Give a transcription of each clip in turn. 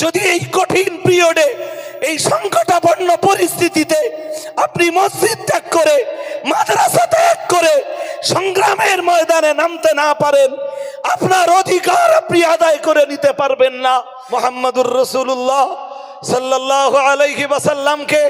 যদি এই কঠিন পিরিয়ডে এই সংকটাপন্ন পরিস্থিতিতে আপনি মসজিদ ত্যাগ করে, মাদ্রাসা ত্যাগ করে সংগ্রামের ময়দানে নামতে না পারেন, আপনার অধিকার আপনি আদায় করে নিতে পারবেন না। মোহাম্মদুর রসুল্লাহ সাল্লাহ আলাইহি বাসাল্লামকে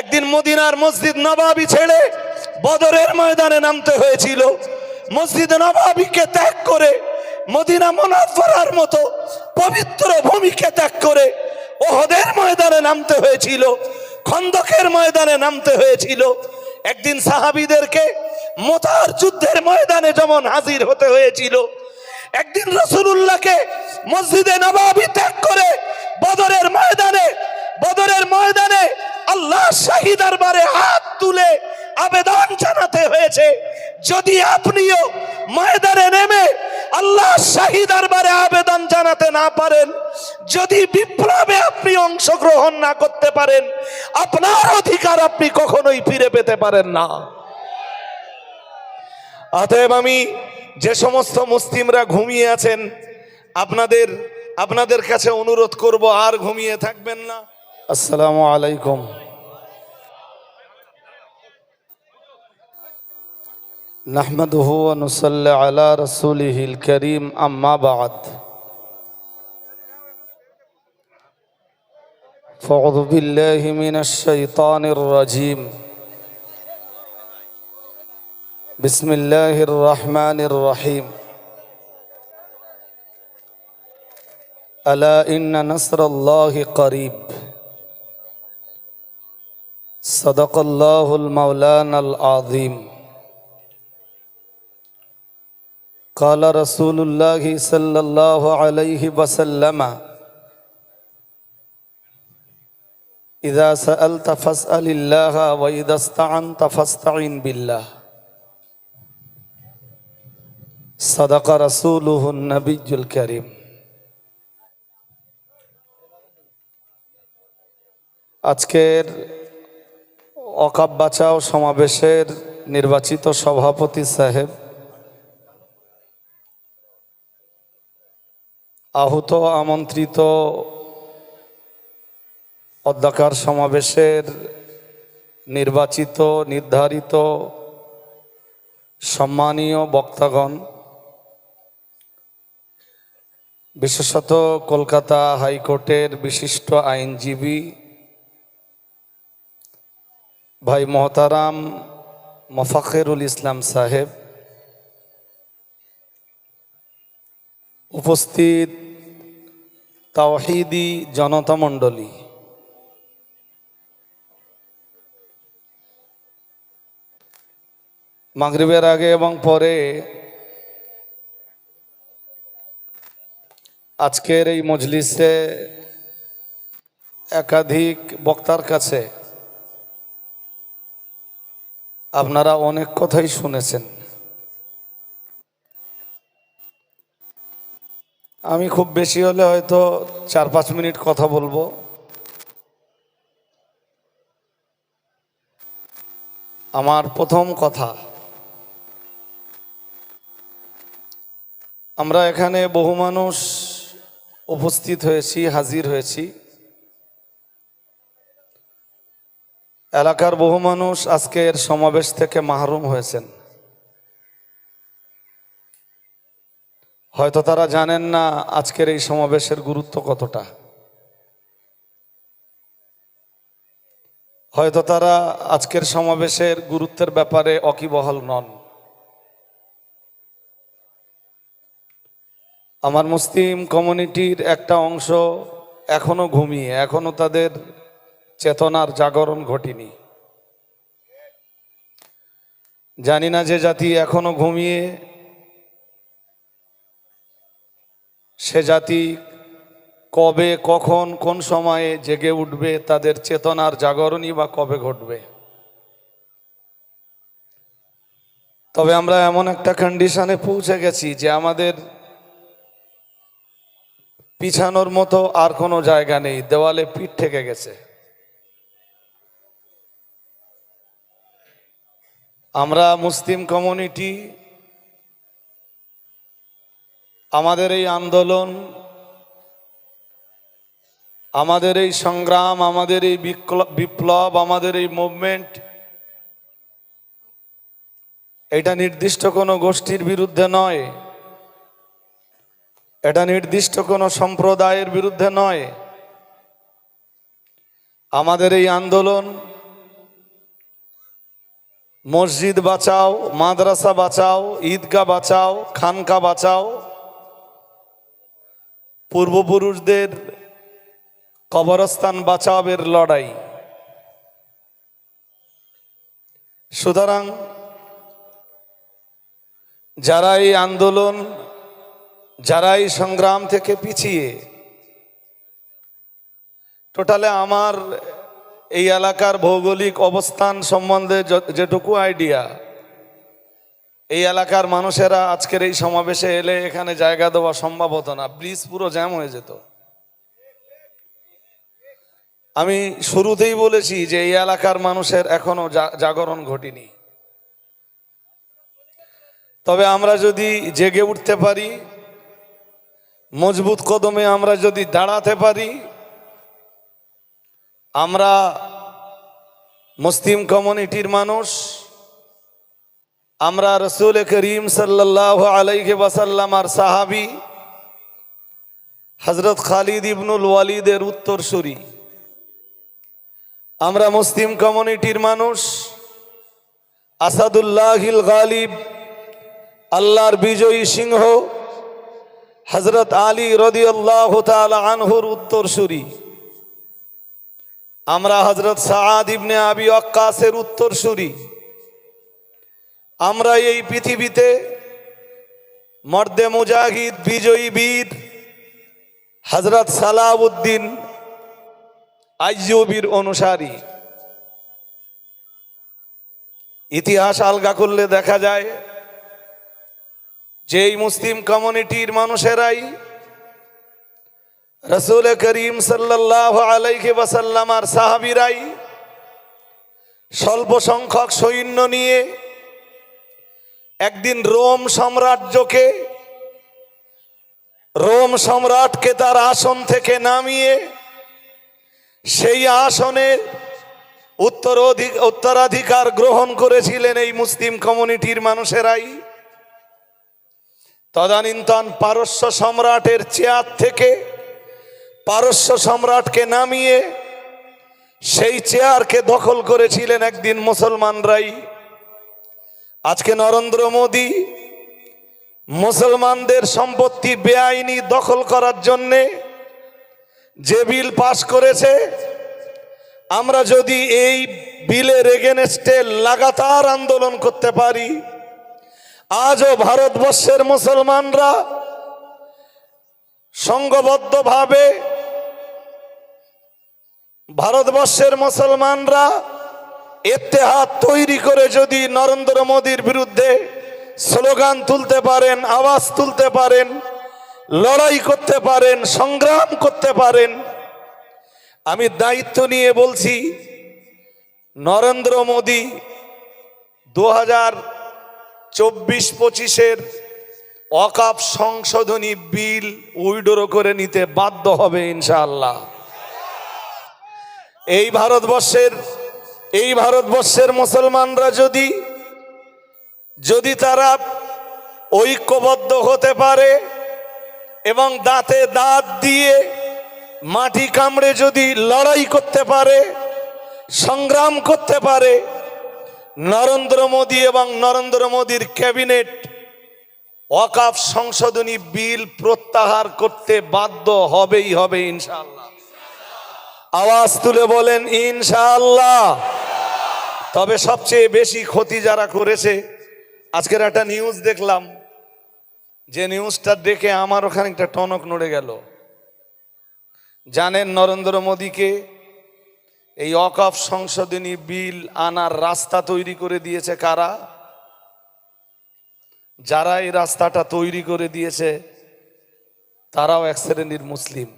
একদিন মদিনার মসজিদ নবাবি ছেড়ে বদরের ময়দানে নামতে হয়েছিল। মসজিদ নবাবিকে ত্যাগ করে মদিনা মোনাফরার মতো পবিত্র ভূমিকে ত্যাগ করে ওহদের ময়দানে নামতে হয়েছিল, খন্দকের ময়দানে নামতে হয়েছিল। একদিন সাহাবিদেরকে মোতার যুদ্ধের ময়দানে যেমন হাজির হতে হয়েছিল, একদিন রসুল্লাহকে মসজিদে নবাবি ত্যাগ করে বদরের ময়দানে বদরের ময়দানে আল্লাহ শাহী দরবারে হাত তুলে আবেদন জানাতে হয়েছে। যদি আপনিও ময়দানে নেমে আল্লাহ শাহী দরবারে আবেদন জানাতে না পারেন, যদি বিপ্লবে আপনি অংশগ্রহণ না করতে পারেন, আপনার অধিকার আপনি কখনোই ফিরে পেতে পারেন না। অতএব আমি যে সমস্ত মুসলিমরা ঘুমিয়ে আছেন, আপনাদের আপনাদের কাছে অনুরোধ করব, আর ঘুমিয়ে থাকবেন না। আসসালামু আলাইকুম। نحمده ونصلي على رسوله الكريم أما بعد. فأعوذ بالله من الشيطان الرجيم. بسم الله الرحمن الرحيم. ألا إن نصر الله قريب. صدق الله المولانا العظيم. قال رسول الله صلى الله عليه وسلم إذا سألت فاسأل الله وإذا استعنت فاستعن بالله صدق رسوله النبي الكريم আজকের অকাব বাঁচাও সমাবেশের নির্বাচিত সভাপতি সাহেব আহত আমন্ত্রিত অধ্যকার সমাবেশের নির্বাচিত, নির্ধারিত সম্মানীয় বক্তাগণ, বিশেষত কলকাতা হাইকোর্টের বিশিষ্ট আইনজীবী ভাই মহতারাম মফাখেরুল ইসলাম সাহেব উপস্থিত তাওহিদি জনতা মণ্ডলী। মাগরিবের আগে এবং পরে আজকের এই মজলিসে একাধিক বক্তার কাছে আপনারা অনেক কথাই শুনেছেন। আমি খুব বেশি হলে হয়তো চার পাঁচ মিনিট কথা বলব। আমার প্রথম কথা, আমরা এখানে বহু মানুষ উপস্থিত হয়েছি, হাজির হয়েছি। এলাকার বহু মানুষ আজকের সমাবেশ থেকে মাহরুম হয়েছেন। হয়তো তারা জানেন না আজকের এই সমাবেশের গুরুত্ব কতটা। হয়তো তারা আজকের সমাবেশের গুরুত্বের ব্যাপারে অকিবহল নন। আমার মুসলিম কমিউনিটির একটা অংশ এখনও ঘুমিয়ে, এখনও তাদের চেতনার জাগরণ ঘটেনি। জানি না যে জাতি এখনও ঘুমিয়ে সে জাতি কবে, কখন, কোন সময়ে জেগে উঠবে, তাদের চেতনার জাগরণই বা কবে ঘটবে? তবে আমরা এমন একটা কন্ডিশনে পৌঁছে গেছি যে আমাদের পিছানোর মতো আর কোনো জায়গা নেই, দেওয়ালে পিঠ থেকে গেছে। আমরা মুসলিম কমিউনিটি আমাদের এই আন্দোলন, আমাদের এই সংগ্রাম, আমাদের এই বিপ্লব, আমাদের এই মুভমেন্ট এটা নির্দিষ্ট কোনো গোষ্ঠীর বিরুদ্ধে নয়। এটা নির্দিষ্ট কোনো সম্প্রদায়ের বিরুদ্ধে নয়। আমাদের এই আন্দোলন, মসজিদ বাঁচাও, মাদ্রাসা বাঁচাও, ঈদগাহ বাঁচাও, খানকা বাঁচাও পূর্বপুরুষদের কবরস্থান বাঁচাবের লড়াই। সুতরাং যারা এই আন্দোলন, যারা এই সংগ্রাম থেকে পিছিয়ে, টোটালে আমার এই এলাকার ভৌগোলিক অবস্থান সম্বন্ধে যেটুকু আইডিয়া এই এলাকার মানুষেরা আজকের এই সমাবেশে এলে এখানে জায়গা দেওয়া সম্ভব হতো না। ব্রিজ পুরো জ্যাম হয়ে যেত। আমি শুরুতেই বলেছি যে এই এলাকার মানুষের এখনও জাগরণ ঘটেনি। তবে আমরা যদি জেগে উঠতে পারি, মজবুত কদমে আমরা যদি দাঁড়াতে পারি, আমরা মুসলিম কমিউনিটির মানুষ আমরা রসুল করিম সাল্লাহ আলাইকে ওয়াসাল্লাম আর সাহাবি হজরত খালিদ ইবনুল ওয়ালিদের উত্তরসূরি। আমরা মুসলিম কমিউনিটির মানুষ, আসাদুল্লাহিল গালিব, আল্লাহর বিজয়ী সিংহ হজরত আলী রদিয়াল্লাহ তাআলা আনহুর উত্তরসূরি। আমরা হজরত সাআদ ইবনে আবি অক্কাসের উত্তরসূরি। আমরা এই পৃথিবীতে মর্দে মুজাহিদ, বিজয়ী বীর হজরত সালাউদ্দিন আইজুবির অনুসারী। ইতিহাস আলগা করলে দেখা যায় যে এই মুসলিম কমিউনিটির মানুষেরাই রসুল করিম সাল্লাহ আলাইকে ওয়াসাল্লাম আর সাহাবিরাই স্বল্প সংখ্যক সৈন্য নিয়ে একদিন রোম সাম্রাজ্যকে, রোম সম্রাটকে তার আসন থেকে নামিয়ে, সেই আসনে উত্তরাধিক উত্তরাধিকার গ্রহণ করেছিলেন এই মুসলিম কমিউনিটির মানুষেরাই। তদানীন্তন পারস্য সম্রাটের চেয়ার থেকে পারস্য সম্রাটকে নামিয়ে, সেই চেয়ারকে দখল করেছিলেন একদিন মুসলমানরাই। আজকে নরেন্দ্র মোদী মুসলমানদের সম্পত্তি বেআইনি দখল করার জন্যে যে বিল পাশ করেছে, আমরা যদি এই বিলের এগেনস্টে লাগাতার আন্দোলন করতে পারি, আজও ভারতবর্ষের মুসলমানরা সংঘবদ্ধভাবে ভারতবর্ষের মুসলমানরা এতেহাত তৈরি করে যদি নরেন্দ্র মোদীর বিরুদ্ধে স্লোগান তুলতে পারেন, আওয়াজ তুলতে পারেন, লড়াই করতে পারেন, সংগ্রাম করতে পারেন, আমি দায়িত্ব নিয়ে বলছি, নরেন্দ্র মোদী দু হাজার চব্বিশ পঁচিশের অকাপ সংশোধনী বিল উইডোরো করে নিতে বাধ্য হবে ইনশাআল্লাহ। এই ভারতবর্ষের এই ভারতবর্ষের মুসলমানরা যদি যদি তারা ঐক্যবদ্ধ হতে পারে এবং দাঁতে দাঁত দিয়ে মাটি কামড়ে যদি লড়াই করতে পারে, সংগ্রাম করতে পারে, নরেন্দ্র মোদী এবং নরেন্দ্র মোদীর ক্যাবিনেট ওয়াকাফ সংশোধনী বিল প্রত্যাহার করতে বাধ্য হবেই হবে ইনশাল্লাহ আওয়াজ তুলে বলেন ইনশাআল্লাহ। তবে সবচেয়ে বেশি ক্ষতি যারা করেছে, আজকের একটা নিউজ দেখলাম, যে নিউজটা দেখে আমার ওখানে একটা টনক নড়ে গেল। জানেন নরেন্দ্র মোদীকে এই অকফ সংশোধনী বিল আনার রাস্তা তৈরি করে দিয়েছে কারা? যারা এই রাস্তাটা তৈরি করে দিয়েছে, তারাও এক শ্রেণির মুসলিম।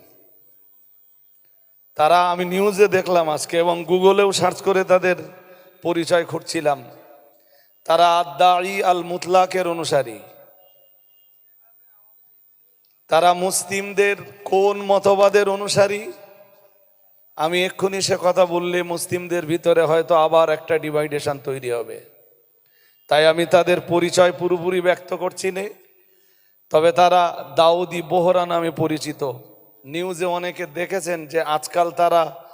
তারা আমি নিউজে দেখলাম আজকে এবং গুগলেও সার্চ করে তাদের পরিচয় খুঁজছিলাম। তারা আদাই আল মুতলাকের অনুসারী। তারা মুসলিমদের কোন মতবাদের অনুসারী? আমি এক্ষুনি সে কথা বললে মুসলিমদের ভিতরে হয়তো আবার একটা ডিভাইডেশন তৈরি হবে। তাই আমি তাদের পরিচয় পুরোপুরি ব্যক্ত করছি না। তবে তারা দাউদি বোহরা নামে পরিচিত। নিউজে অনেকে দেখেছেন যে আজকাল তারা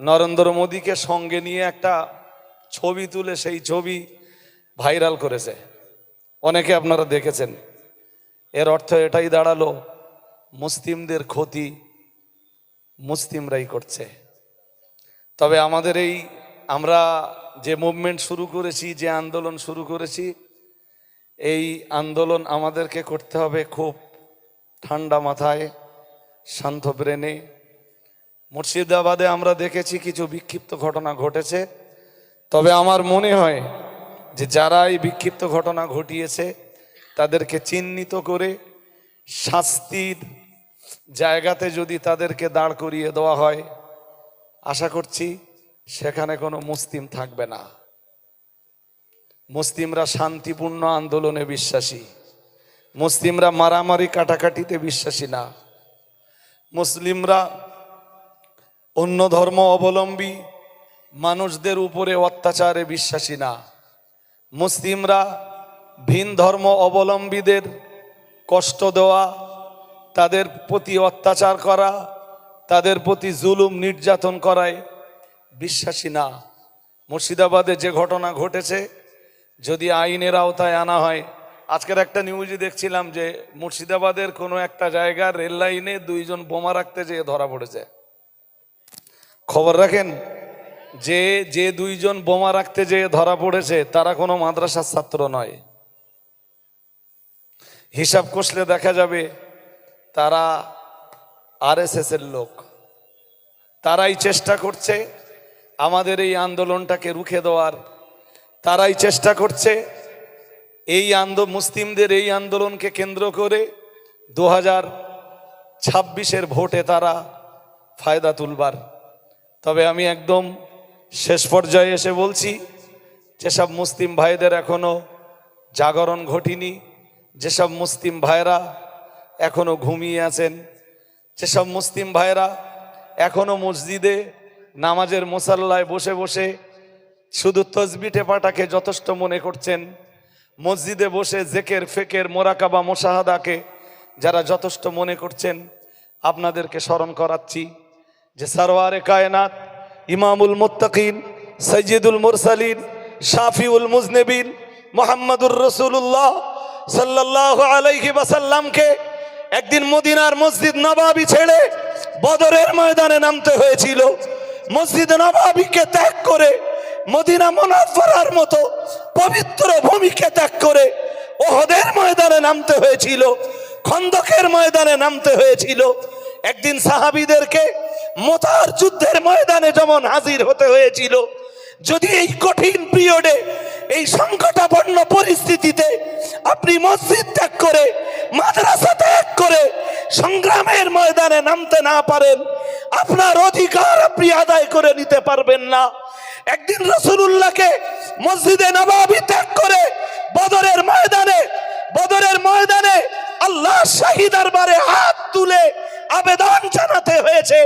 নরেন্দ্র মোদীকে সঙ্গে নিয়ে একটা ছবি তুলে সেই ছবি ভাইরাল করেছে। অনেকে আপনারা দেখেছেন। এর অর্থ এটাই দাঁড়াল, মুসলিমদের ক্ষতি মুসলিমরাই করছে। তবে আমাদের এই, আমরা যে মুভমেন্ট শুরু করেছি, যে আন্দোলন শুরু করেছি, এই আন্দোলন আমাদেরকে করতে হবে খুব ঠান্ডা মাথায়, শান্ত ব্রেনে। মুর্শিদাবাদে আমরা দেখেছি কিছু বিক্ষিপ্ত ঘটনা ঘটেছে। তবে আমার মনে হয় যে যারা এই বিক্ষিপ্ত ঘটনা ঘটিয়েছে, তাদেরকে চিহ্নিত করে শাস্তির জায়গাতে যদি তাদেরকে দাঁড় করিয়ে দেওয়া হয়, আশা করছি সেখানে কোনো মুসলিম থাকবে না। মুসলিমরা শান্তিপূর্ণ আন্দোলনে বিশ্বাসী। মুসলিমরা মারামারি কাটাকাটিতে বিশ্বাসী না। মুসলিমরা অন্য ধর্ম অবলম্বী মানুষদের উপরে অত্যাচারে বিশ্বাসী না। মুসলিমরা ভিন ধর্ম অবলম্বীদের কষ্ট দেওয়া, তাদের প্রতি অত্যাচার করা, তাদের প্রতি জুলুম নির্যাতন করায় বিশ্বাসী না। মুর্শিদাবাদে যে ঘটনা ঘটেছে, যদি আইনের আওতায় আনা হয়, আজকের একটা নিউজে দেখছিলাম যে মুর্শিদাবাদের কোনো একটা জায়গার রেল লাইনে দুইজন বোমা রাখতে যেয়ে ধরা পড়েছে। খবর রাখেন যে যে দুইজন বোমা রাখতে যেয়ে ধরা পড়েছে, তারা কোনো মাদ্রাসার ছাত্র নয়। হিসাব কষলে দেখা যাবে তারা আরএসএস এর লোক। তারাই চেষ্টা করছে আমাদের এই আন্দোলনটাকে রুখে দেওয়ার। তারাই চেষ্টা করছে এই আন্দো, মুসলিমদের এই আন্দোলনকে কেন্দ্র করে দু হাজার ছাব্বিশের ভোটে তারা ফায়দা তুলবার। তবে আমি একদম শেষ পর্যায়ে এসে বলছি, যেসব মুসলিম ভাইদের এখনও জাগরণ ঘটিনি, যেসব মুসলিম ভাইরা এখনও ঘুমিয়ে আছেন, যেসব মুসলিম ভাইরা এখনও মসজিদে নামাজের মোসাল্লায় বসে বসে শুধু তসবি টেপাটাকে যথেষ্ট মনে করছেন, মসজিদে বসে জেকের, ফেকের, মোরাকাবা, মোশাহাদাকে যারা যথেষ্ট মনে করছেন, আপনাদেরকে স্মরণ করাচ্ছি যে সারোয়ারে কায়নাত ইমামুল মুত্তাকিন সৈয়দুল মুরসালিন, শাফিউল মুজনেবিন, মোহাম্মদুর রসুল্লাহ সাল্লাহ আলাইহি বাসাল্লামকে একদিন মদিনার মসজিদ নবাবি ছেড়ে বদরের ময়দানে নামতে হয়েছিল। মসজিদ নবাবিকে ত্যাগ করে মদিনা মোনাফরার মতো পবিত্র ভূমিকে ত্যাগ করে ওহদের ময়দানে নামতে হয়েছিল, খন্দকের ময়দানে নামতে হয়েছিল। একদিন সাহাবিদেরকে মোতার যুদ্ধের ময়দানে যেমন হাজির হতে হয়েছিল, যদি এই কঠিন পিরিয়ডে এই সংকটাপন্ন পরিস্থিতিতে আপনি মসজিদ ত্যাগ করে, মাদ্রাসা ত্যাগ করে সংগ্রামের ময়দানে নামতে না পারেন, আপনার অধিকার আপনি আদায় করে নিতে পারবেন না। একদিন রসুল্লাহকে মসজিদে নবাবি ত্যাগ করে বদরের ময়দানে বদরের ময়দানে আল্লাহ শাহী দরবারে হাত তুলে আবেদন জানাতে হয়েছে।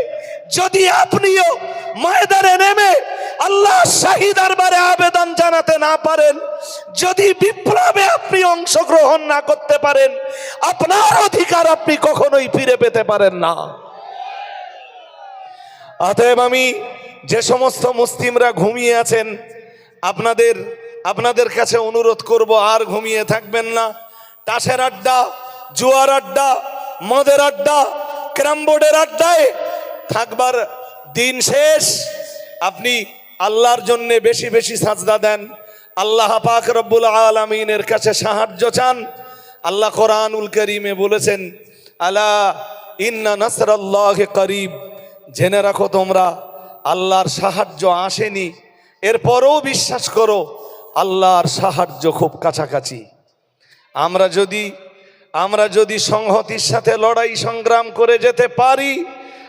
যদি আপনিও ময়দানে নেমে আল্লাহ শাহী দরবারে আবেদন জানাতে না পারেন, যদি বিপ্লবে আপনি অংশগ্রহণ না করতে পারেন, আপনার অধিকার আপনি কখনোই ফিরে পেতে পারেন না। অতএব আমি যে সমস্ত মুসলিমরা ঘুমিয়ে আছেন, আপনাদের আপনাদের কাছে অনুরোধ করব, আর ঘুমিয়ে থাকবেন না। তাসের আড্ডা, জুয়ার আড্ডা, মদের আড্ডা ক্যারাম বোর্ডের আড্ডায় থাকবার দিন শেষ। আপনি আল্লাহর জন্য বেশি বেশি সাজদা দেন। আল্লাহ পাক রব্বুল আলমিনের কাছে সাহায্য চান। আল্লাহ কোরআনুল করিমে বলেছেন, আলা ইন্না নাসরাল্লাহ করিব। জেনে রাখো তোমরা, আল্লাহর সাহায্য আসেনি। এরপরও বিশ্বাস করো, আল্লাহর সাহায্য খুব কাছাকাছি। আমরা যদি আমরা যদি সংহতির সাথে লড়াই সংগ্রাম করে যেতে পারি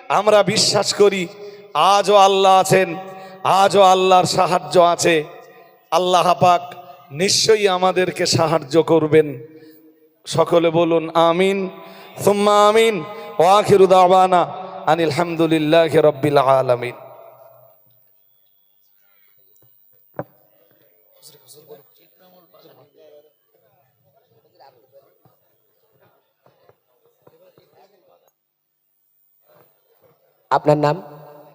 আমরা বিশ্বাস করি, আজও আল্লাহ আছেন, আজও আল্লাহর সাহায্য আছে। আল্লাহ পাক নিশ্চয়ই আমাদেরকে সাহায্য করবেন। সকলে বলুন, আমিন। সুম্মা আমিন। ওয়াখিরুদাবানা আনিল হামদুলিল্লাহ রব্বিল আলামিন। আপনার নাম?